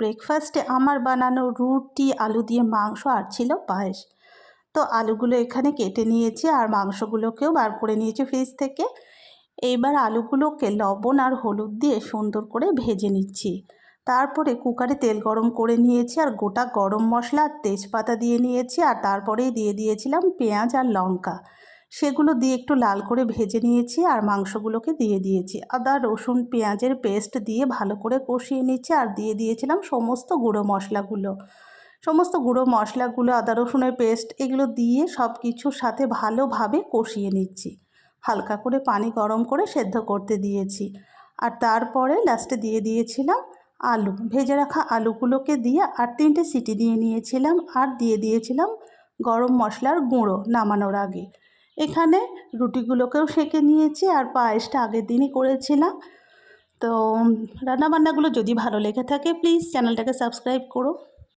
ব্রেকফাস্টে আমার বানানো রুটি, আলু দিয়ে মাংস আর ছিল পায়েস। তো আলুগুলো এখানে কেটে নিয়েছি আর মাংসগুলোকেও বার করে নিয়েছি ফ্রিজ থেকে। এইবার আলুগুলোকে লবণ আর হলুদ দিয়ে সুন্দর করে ভেজে নিচ্ছি। তারপরে কুকারে তেল গরম করে নিয়েছি আর গোটা গরম মশলা আর তেজপাতা দিয়ে নিয়েছি আর তারপরেই দিয়ে দিয়েছিলাম পেঁয়াজ আর লঙ্কা। সেগুলো দিয়ে একটু লাল করে ভেজে নিয়েছি আর মাংসগুলোকে দিয়ে দিয়েছি। আদা, রসুন, পেঁয়াজের পেস্ট দিয়ে ভালো করে কষিয়ে নিচ্ছি আর দিয়ে দিয়েছিলাম সমস্ত গুঁড়ো মশলাগুলো। সমস্ত গুঁড়ো মশলাগুলো, আদা, রসুনের পেস্ট এগুলো দিয়ে সব কিছুর সাথে ভালোভাবে কষিয়ে নিচ্ছি। হালকা করে পানি গরম করে সেদ্ধ করতে দিয়েছি। আর তারপরে লাস্টে দিয়ে দিয়েছিলাম আলু। ভেজে রাখা আলুগুলোকে দিয়ে আর তিনটে সিটি দিয়ে নিয়েছিলাম আর দিয়ে দিয়েছিলাম গরম মশলার গুঁড়ো নামানোর আগে। এখানে রুটিগুলোকেও সেঁকে নিয়েছি আর পায়েসটা আগের দিনই করেছিলাম। তো রান্নাবান্নাগুলো যদি ভালো লেগে থাকে প্লিজ চ্যানেলটাকে সাবস্ক্রাইব করো।